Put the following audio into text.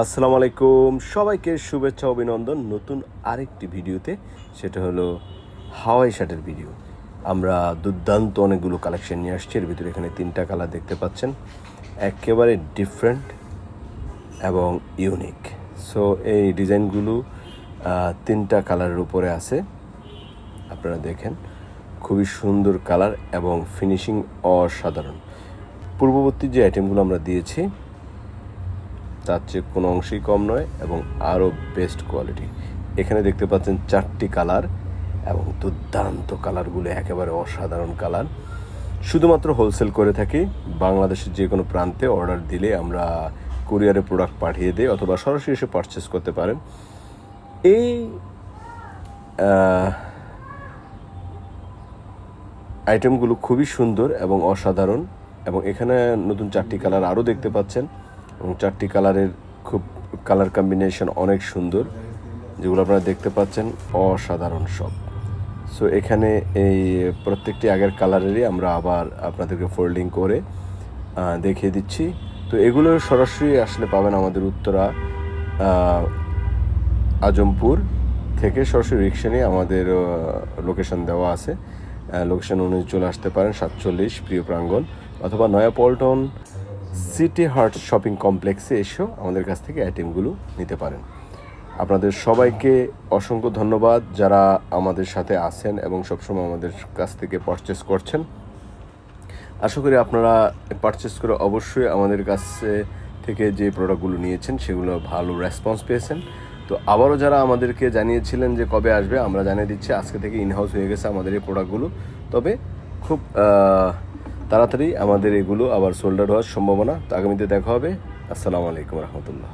আসসালামু আলাইকুম। সবাইকে শুভেচ্ছা, অভিনন্দন। নতুন আরেকটি ভিডিওতে, সেটা হলো হাওয়াই শার্টের ভিডিও। আমরা দুর্দান্ত অনেকগুলো কালেকশন নিয়ে আসছি। এর ভিতরে এখানে তিনটা কালার দেখতে পাচ্ছেন। একেবারে ডিফারেন্ট এবং ইউনিক সো এই ডিজাইনগুলো তিনটা কালারের উপরে আছে। আপনারা দেখেন, খুবই সুন্দর কালার এবং ফিনিশিং অসাধারণ। পূর্ববর্তী যে আইটেমগুলো আমরা দিয়েছি তার চেয়ে কোনো অংশেই কম নয় এবং আরও বেস্ট কোয়ালিটি এখানে দেখতে পাচ্ছেন চারটি কালার এবং দুর্দান্ত কালারগুলো একেবারে অসাধারণ কালার শুধুমাত্র হোলসেল করে থাকি, বাংলাদেশের যে কোনো প্রান্তে অর্ডার দিলে আমরা কুরিয়ারে প্রোডাক্ট পাঠিয়ে দিই অথবা সরাসরি এসে পারচেস করতে পারেন। এই আইটেমগুলো খুবই সুন্দর এবং অসাধারণ এবং এখানে নতুন চারটি কালার আরও দেখতে পাচ্ছেন। এবং চারটি কালারের খুব কালার কম্বিনেশন অনেক সুন্দর, যেগুলো আপনারা দেখতে পাচ্ছেন, অসাধারণ সব। সো এখানে এই প্রত্যেকটি আগের কালারেরই আমরা আবার আপনাদেরকে ফোল্ডিং করে দেখিয়ে দিচ্ছি। তো এগুলো সরাসরি আসলে পাবেন আমাদের উত্তরা আজমপুর থেকে সরাসরি রিক্সা নিয়ে আমাদের লোকেশন দেওয়া আছে। লোকেশন অনুযায়ী চলে আসতে পারেন সাতচল্লিশ প্রিয় প্রাঙ্গণ অথবা নয়া পল্টন সিটি হার্ট শপিং কমপ্লেক্সে এসেও আমাদের কাছ থেকে আইটেমগুলো নিতে পারেন। আপনাদের সবাইকে অসংখ্য ধন্যবাদ যারা আমাদের সাথে আছেন এবং সবসময় আমাদের কাছ থেকে পারচেস করছেন। আশা করি আপনারা পারচেস করে অবশ্যই আমাদের কাছে থেকে যে প্রোডাক্টগুলো নিয়েছেন, সেগুলো ভালো রেসপন্স পেয়েছেন। তো আবারও যারা আমাদেরকে জানিয়েছিলেন যে কবে আসবে, আমরা জানিয়ে দিচ্ছি, আজকে থেকে ইনহাউস হয়ে গেছে আমাদের এই প্রোডাক্টগুলো তবে খুব তাড়াতাড়ি আমাদের এগুলো আবার সোল্ডার হওয়ার সম্ভাবনা আগামীতে দেখা হবে। আসসালামু আলাইকুম রহমতুল্লাহ।